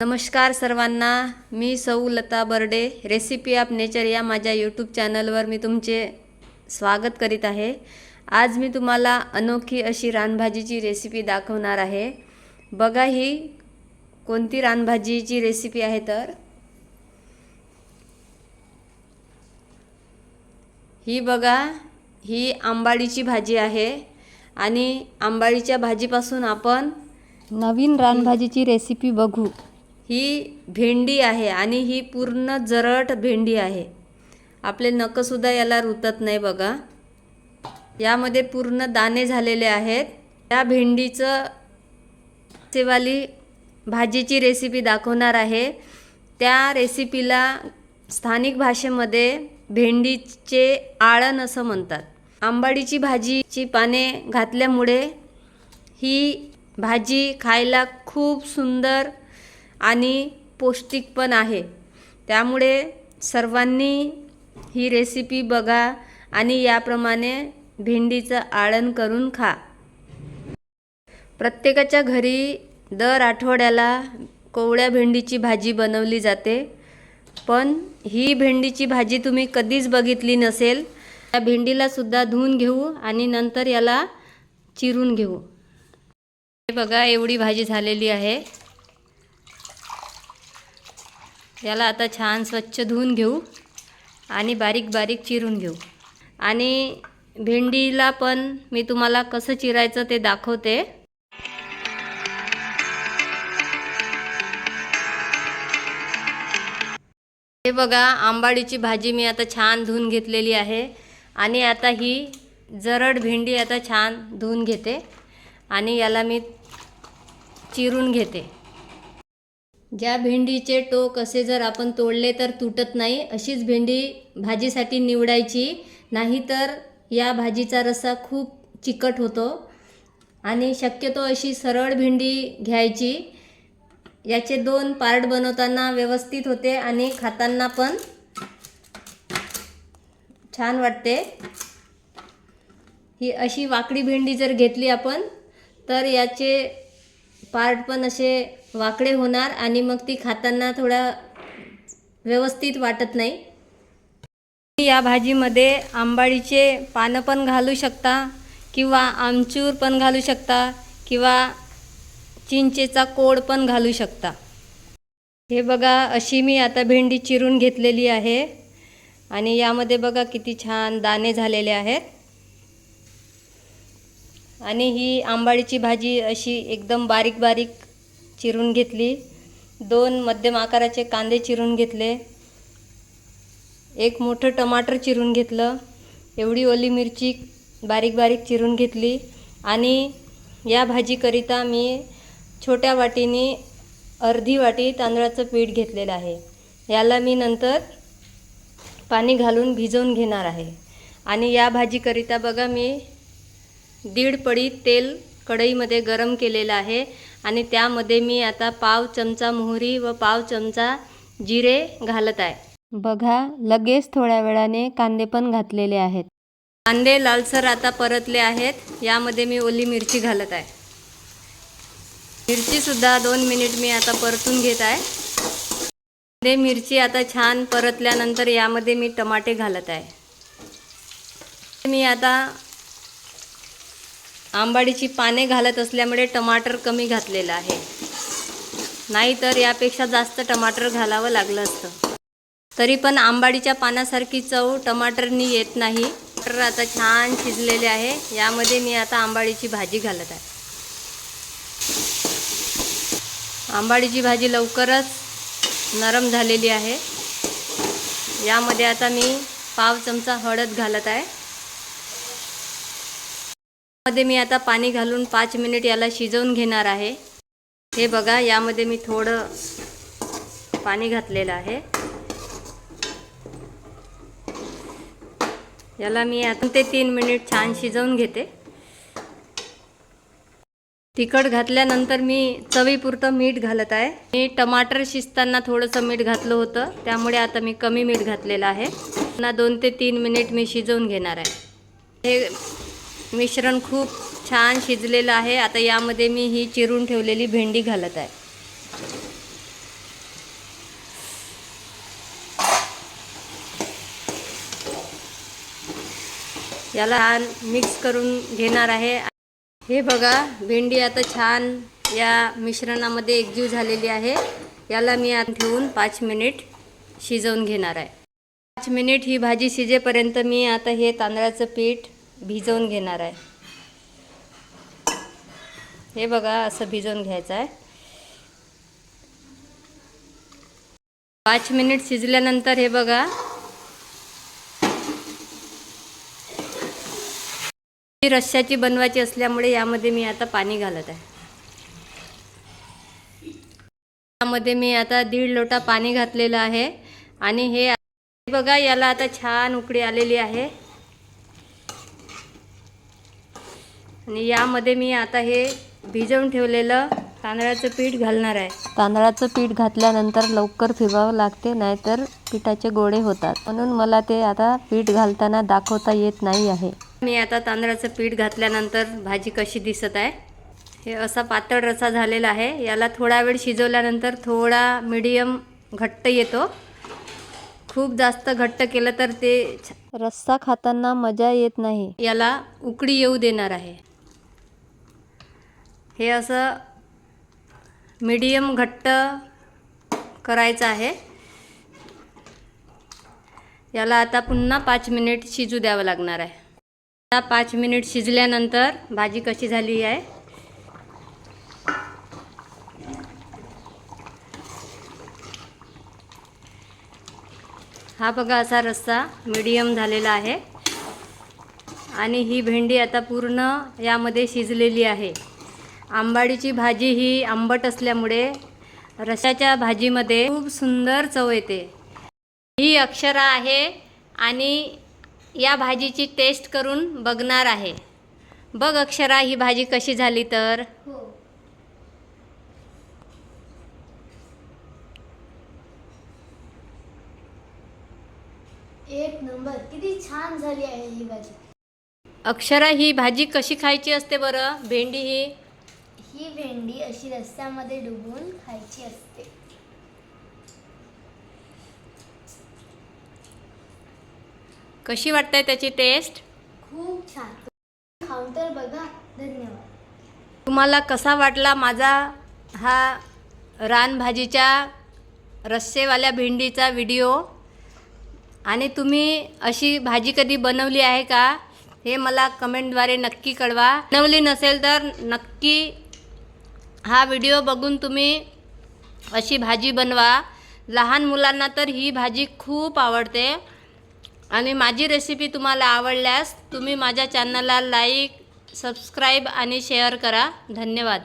नमस्कार सर्वांना. मी सौ Lata Barde recipe of nature या माझ्या यूट्यूब चॅनलवर मी तुमचे स्वागत करीत आहे. आज मी तुम्हाला अनोखी अशी रानभाजीची रेसिपी दाखवणार आहे. बघा ही कोणती रानभाजीची रेसिपी आहे तर. ही बघा ही आंबाडीची भाजी आहे आणि आंबाडीच्या भाजीपासून आपण नवीन रानभाजीची रेसिपी बघू. ही भेंडी आहे आणि ही पूर्ण जरट भेंडी आहे. आपले नखसुद्धा याला रुतत नाही बघा. यामध्ये पूर्ण दाणे झालेले आहेत. या भेंडीचं सेवाली भाजीची रेसिपी दाखवणार आहे. त्या रेसिपीला स्थानिक भाषेमध्ये भेंडीचे आळण असं म्हणतात. आंबाडीची भाजीची पाने घातल्यामुळे ही भाजी खायला खूप सुंदर आणि पौष्टिक पण आहे. त्यामुळे सर्वांनी ही रेसिपी बघा आणि याप्रमाणे भेंडीचं आळण करून खा. प्रत्येकाच्या घरी दर आठवड्याला कोवळ्या भेंडीची भाजी बनवली जाते. पण ही भेंडीची भाजी तुम्ही कधीच बघितली नसेल. त्या भेंडीला सुद्धा धुवून घेऊ आणि नंतर याला चिरून घेऊ. हे बघा एवढी भाजी झालेली आहे. याला आता छान स्वच्छ धुवून घेऊ आणि बारीक बारीक चिरून घेऊ. आणि भेंडीला पण मी तुम्हाला कसं चिरायचं ते दाखवते. हे बघा आंबाडीची भाजी मी आता छान धुवून घेतलेली आहे. आणि आता ही जरड भेंडी आता छान धुवून घेते. आणि याला मी चिरून घेते. ज्या भेंडीचे टोक असे जर आपण तोडले तर तुटत नाही अशीच भेंडी भाजीसाठी निवडायची. नाहीतर या भाजीचा रस्सा खूप चिकट होतो आणि शक्यतो अशी सरळ भेंडी घ्यायची. याचे दोन पार्ट बनवताना व्यवस्थित होते आणि खाताना पण छान वाटते. ही अशी वाकडी भेंडी जर घेतली आपण तर याचे पार्ट पण असे वाकडे होणार आणि मग ती खाताना थोडा व्यवस्थित वाटत नाही. या भाजीमध्ये आंबाडीचे पानं पण घालू शकता किंवा आमचूर पण घालू शकता किंवा चिंचेचा कोड पण घालू शकता. हे बघा अशी मी आता भेंडी चिरून घेतलेली आहे आणि यामध्ये बघा किती छान दाणे झालेले आहेत. आणि ही आंबाडीची भाजी अशी एकदम बारीक बारीक चिरून घेतली. दोन मध्यम आकाराचे कांदे चिरून घेतले. एक मोठं टमाटर चिरून घेतलं. एवढी ओली मिरची बारीक बारीक चिरून घेतली. आणि या भाजीकरिता मी छोट्या वाटीने अर्धी वाटी तांदळाचं पीठ घेतलेलं आहे. याला मी नंतर पाणी घालून भिजवून घेणार आहे. आणि या भाजीकरिता बघा मी दीड पडी तेल कढईमध्ये गरम केलेलं आहे. आणि त्यामध्ये मी आता पाव चमचा मोहरी व पाव चमचा जिरे घालत आहे. बघा लगेच थोड्या वेळाने कांदे पण घातलेले आहेत. कांदे लालसर आता परतले आहेत. यामध्ये मी ओली मिरची घालत आहे. मिरचीसुद्धा दोन मिनिट मी आता परतून घेत आहे. कांदे मिरची आता छान परतल्यानंतर यामध्ये मी टमाटे घालत आहे. मी आता आंबाडीची पाने घालत असल्यामुळे टमाटर कमी घातलेलं आहे. नाहीतर यापेक्षा जास्त टमाटर घालावं लागलं असतं. तरी पण आंबाडीच्या पानासारखी चव टमाटरनी येत नाही. टमाटर आता छान शिजलेले आहे. यामध्ये मी आता आंबाडीची भाजी घालत आहे. आंबाडीची भाजी लवकरच नरम झालेली आहे. यामध्ये आता मी पाव चमचा हळद घालत आहे. मध्ये मी आता पाणी घालून पाच मिनिट याला शिजवून घेणार आहे. हे बघा यामध्ये मी थोडं पाणी घातलेलं आहे. याला मी आता ते तीन मिनिट छान शिजवून घेते. तिखट घातल्यानंतर मी चवीपुरतं मीठ घालत आहे. मी टमाटर शिजताना थोडंसं मीठ घातलं होतं त्यामुळे आता मी कमी मीठ घातलेलं आहे. पुन्हा दोन ते तीन मिनिट मी शिजवून घेणार आहे. हे मिश्रण खूप छान शिजलेलं आहे. आता यामध्ये मी ही चिरून ठेवलेली भेंडी घालत आहे. याला छान मिक्स करून घेणार आहे. हे बघा भेंडी आता छान या मिश्रणामध्ये एकजीव झालेली आहे. याला मी आत ठेवून पाच मिनिट शिजवून घेणार आहे. पाच मिनिट ही भाजी शिजेपर्यंत मी आता हे तांदळाचं पीठ भिजवून घेणार आहे. हे बघा असं भिजवून घ्यायचं आहे. पाच मिनिट शिजल्यानंतर हे बघा. रश्श्याची बनवायची असल्यामुळे यामध्ये मी आता पाणी घालत आहे. यामध्ये मी आता दीड लोटा पाणी घातलेलं आहे. आणि हे बघा याला आता छान उकळी आलेली आहे. आणि यामध्ये मी आता हे भिजवून ठेवलेलं तांदळाचं पीठ घालणार आहे. तांदळाचं पीठ घातल्यानंतर लवकर फिरवावं लागते नाहीतर पिठाचे गोळे होतात. म्हणून मला ते आता पीठ घालताना दाखवता येत नाही आहे. मी आता तांदळाचं पीठ घातल्यानंतर भाजी कशी दिसत आहे हे असा पातळ रसा झालेला आहे. याला थोडा वेळ शिजवल्यानंतर थोडा मिडियम घट्ट येतो. खूप जास्त घट्ट केलं तर ते रस्सा खाताना मजा येत नाही. याला उकळी येऊ देणार आहे. हे असं मीडियम घट्ट करायचं आहे. याला आता पुन्हा पाच मिनिट शिजू द्यावं लागणार आहे. आता पाच मिनिट शिजल्यानंतर भाजी कशी झाली आहे? हा बघा असा रस्सा मीडियम झालेला आहे. आणि ही भेंडी आता पूर्ण यामध्ये शिजलेली आहे. आंबाडीची भाजी ही आंबट असल्यामुळे रशाच्या भाजीमध्ये खूप सुंदर चव येते. ही अक्षरा आहे आणि या भाजीची टेस्ट करून बघणार आहे. बघ अक्षरा ही भाजी कशी झाली तर? एक नंबर किती छान झाली आहे ही भाजी. अक्षरा ही भाजी कशी खायची असते बरं? भेंडी ही ही भेंडी अशी रस्त्यामध्ये डुबून खायची असते. कशी वाटते त्याची टेस्ट खूप छान. खाऊन तर बघा. धन्यवाद. तुम्हाला कसा वाटला माझा हा रानभाजीच्या रस्सेवाल्या भेंडीचा व्हिडिओ आणि तुम्ही अशी भाजी कधी बनवली आहे का? हे मला कमेंटद्वारे नक्की कळवा. बनवली नसेल तर नक्की हा व्हिडिओ बघून तुम्ही अशी भाजी बनवा. लहान मुलांना तर ही भाजी खूप आवडते. आणि माझी रेसिपी तुम्हाला आवडल्यास तुम्ही माझ्या चॅनलला लाईक सबस्क्राईब आणि शेअर करा. धन्यवाद.